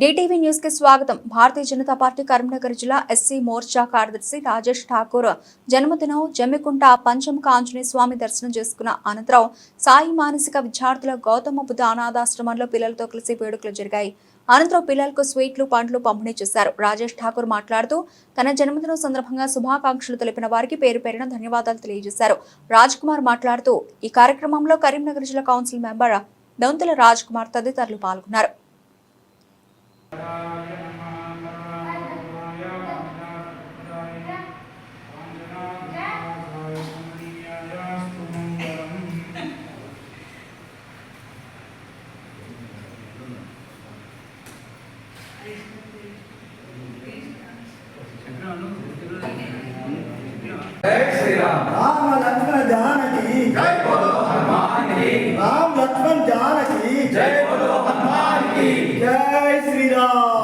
DTV న్యూస్కి స్వాగతం. Bharatiya Janata party Karimnagar జిల్లా ఎస్సీ మోర్చా కార్యదర్శి రాజేష్ ఠాకూర్ జన్మదినం జమ్మికుంట పంచముఖ ఆంజనేయ స్వామి దర్శనం చేసుకున్న అనంతరం సాయి మానసిక విద్యార్థుల గౌతమ బుద్ధ అనాథాశ్రమంలో పిల్లలతో కలిసి వేడుకలు జరిగాయి. అనంతరం పిల్లలకు స్వీట్లు పండ్లు పంపిణీ చేశారు. రాజేష్ ఠాకూర్ మాట్లాడుతూ తన జన్మదినం సందర్భంగా శుభాకాంక్షలు తెలిపిన వారికి పేరు పేరున ధన్యవాదాలు తెలియజేశారు. రాజ్ కుమార్ మాట్లాడుతూ ఈ కార్యక్రమంలో కరీంనగర్ జిల్లా కౌన్సిల్ మెంబర్ దొంతుల రాజ్ కుమార్ తదితరులు పాల్గొన్నారు. రామ లక్ష్మణ జానకి. రామ లక్ష్మణ జానకి. జై శ్రీరామ్.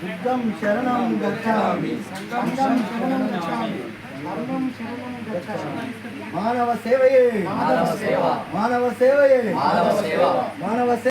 दुर्गम शरणं गच्छामि सङ्गं शरणं गच्छामि सर्वं शरणं गच्छामि మానవ సేవయే. మానవ సేవ. మానవ సేవయే. మానవ సేవ. మానవ సేవ.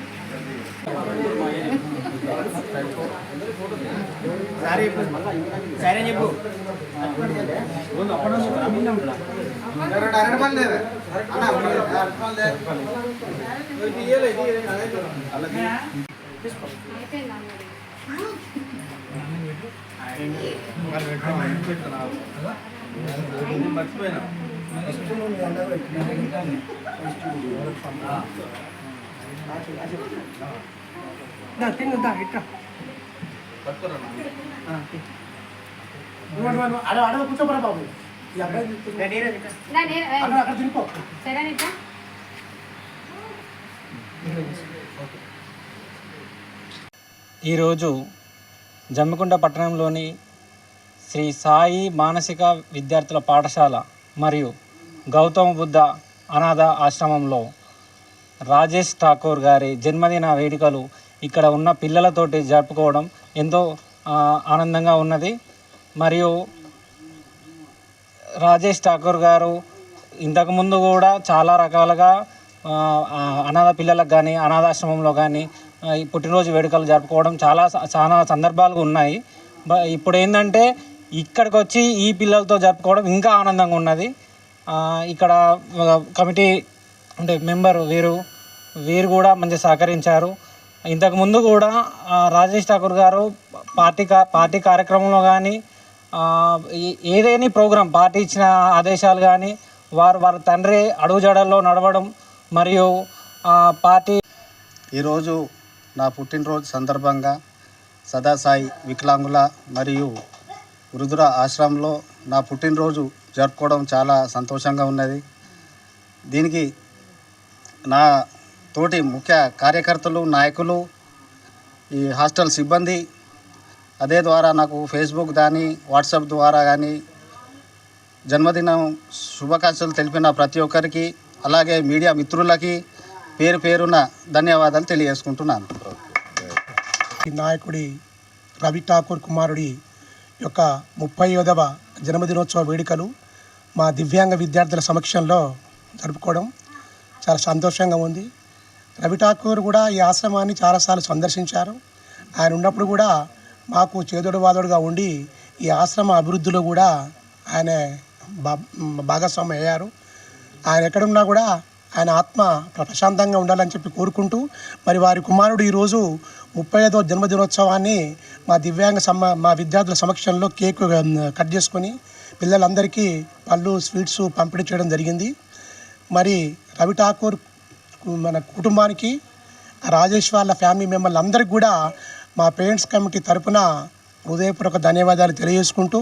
పెడతాను చూడు సరే చెప్పు అయిపోయింది అన్నది దా తిన్నుదా అలా అడగ కూర్చోబరా బాబు అక్కడ అక్కడ తినుకో సరేనా ఇట్లా ఈరోజు జమ్మికుంట పట్టణంలోని శ్రీ సాయి మానసిక విద్యార్థుల పాఠశాల మరియు గౌతమ బుద్ధ అనాథ ఆశ్రమంలో రాజేష్ ఠాకూర్ గారి జన్మదిన వేడుకలు ఇక్కడ ఉన్న పిల్లలతోటి జరుపుకోవడం ఎంతో ఆనందంగా ఉన్నది. మరియు రాజేష్ ఠాకూర్ గారు ఇంతకుముందు కూడా చాలా రకాలుగా అనాథ పిల్లలకు కానీ అనాథాశ్రమంలో కానీ ఈ పుట్టినరోజు వేడుకలు జరుపుకోవడం చాలా చాలా సందర్భాలు ఉన్నాయి. ఇప్పుడు ఏంటంటే ఇక్కడికి వచ్చి ఈ పిల్లలతో జరుపుకోవడం ఇంకా ఆనందంగా ఉన్నది. ఇక్కడ కమిటీ అంటే మెంబర్ వీరు వీరు కూడా మంచి సహకరించారు. ఇంతకుముందు కూడా రాజేష్ ఠాకూర్ గారు పార్టీ కా పార్టీ కార్యక్రమంలో కానీ ఏదేని ప్రోగ్రాం పార్టీ ఇచ్చిన ఆదేశాలు కానీ వారు వారి తండ్రి అడుగుజాడల్లో నడవడం మరియు పార్టీ ఈరోజు నా పుట్టినరోజు సందర్భంగా సదాసాయి వికలాంగుల మరియు వృద్ధుల ఆశ్రమంలో నా పుట్టినరోజు జరుపుకోవడం చాలా సంతోషంగా ఉన్నది. దీనికి నా తోటి ముఖ్య కార్యకర్తలు నాయకులు ఈ హాస్టల్ సిబ్బంది అదే ద్వారా నాకు ఫేస్బుక్ కానీ వాట్సాప్ ద్వారా కానీ జన్మదినం శుభాకాంక్షలు తెలిపిన ప్రతి ఒక్కరికి అలాగే మీడియా మిత్రులకి పేరు పేరున ధన్యవాదాలు తెలియజేసుకుంటున్నాను. ఈ నాయకుడి రవి ఠాకూర్ కుమారుడి యొక్క ముప్పై ఐదవ జన్మదినోత్సవ వేడుకలు మా దివ్యాంగ విద్యార్థుల సమక్షంలో జరుపుకోవడం చాలా సంతోషంగా ఉంది. రవి ఠాకూర్ కూడా ఈ ఆశ్రమాన్ని చాలాసార్లు సందర్శించారు. ఆయన ఉన్నప్పుడు కూడా మాకు చేదోడు వాదోడుగా ఉండి ఈ ఆశ్రమ అభివృద్ధిలో కూడా ఆయన భాగస్వామి అయ్యారు. ఆయన ఎక్కడున్నా కూడా ఆయన ఆత్మ ప్రశాంతంగా ఉండాలని చెప్పి కోరుకుంటూ మరి వారి కుమారుడు ఈరోజు ముప్పై ఐదో జన్మదినోత్సవాన్ని మా దివ్యాంగ సమ మా విద్యార్థుల సమక్షంలో కేక్ కట్ చేసుకొని పిల్లలందరికీ పళ్ళు స్వీట్స్ పంపిణీ చేయడం జరిగింది. మరి రవి ఠాకూర్ మన కుటుంబానికి రాజేష్ వాళ్ళ ఫ్యామిలీ మెంబర్లు అందరికి కూడా మా పేరెంట్స్ కమిటీ తరపున హృదయపూర్వక ధన్యవాదాలు తెలియజేసుకుంటూ